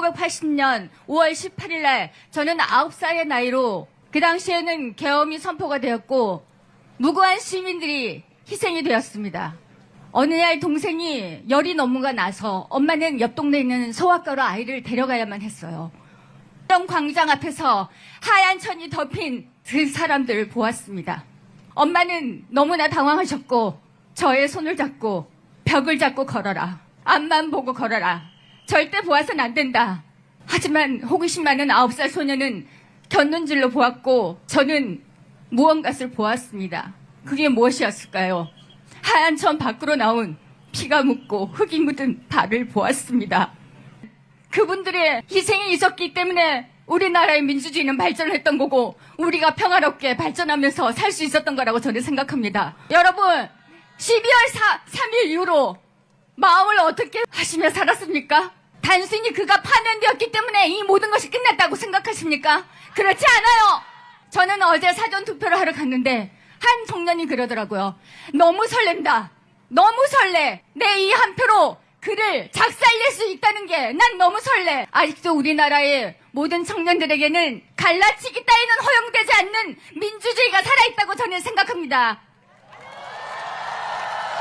1980년 5월 18일 날 저는 9살의 나이로 그 당시에는 계엄이 선포가 되었고 무고한 시민들이 희생이 되었습니다. 어느 날 동생이 열이 넘어가 나서 엄마는 옆 동네에 있는 소아과로 아이를 데려가야만 했어요. 정 광장 앞에서 하얀 천이 덮인 그 사람들을 보았습니다. 엄마는 너무나 당황하셨고 저의 손을 잡고 벽을 잡고 걸어라. 앞만 보고 걸어라. 절대 보아선 안 된다. 하지만 호기심 많은 아홉 살 소녀는 곁눈질로 보았고 저는 무언가를 보았습니다. 그게 무엇이었을까요? 하얀 천 밖으로 나온 피가 묻고 흙이 묻은 발을 보았습니다. 그분들의 희생이 있었기 때문에 우리나라의 민주주의는 발전했던 거고 우리가 평화롭게 발전하면서 살 수 있었던 거라고 저는 생각합니다. 여러분 12월 4, 3일 이후로 마음을 어떻게 하시며 살았습니까? 단순히 그가 파면되었기 때문에 이 모든 것이 끝났다고 생각하십니까? 그렇지 않아요. 저는 어제 사전 투표를 하러 갔는데 한 청년이 그러더라고요. 너무 설렌다. 너무 설레. 내 이 한 표로 그를 작살낼 수 있다는 게 난 너무 설레. 아직도 우리나라의 모든 청년들에게는 갈라치기 따위는 허용되지 않는 민주주의가 살아있다고 저는 생각합니다.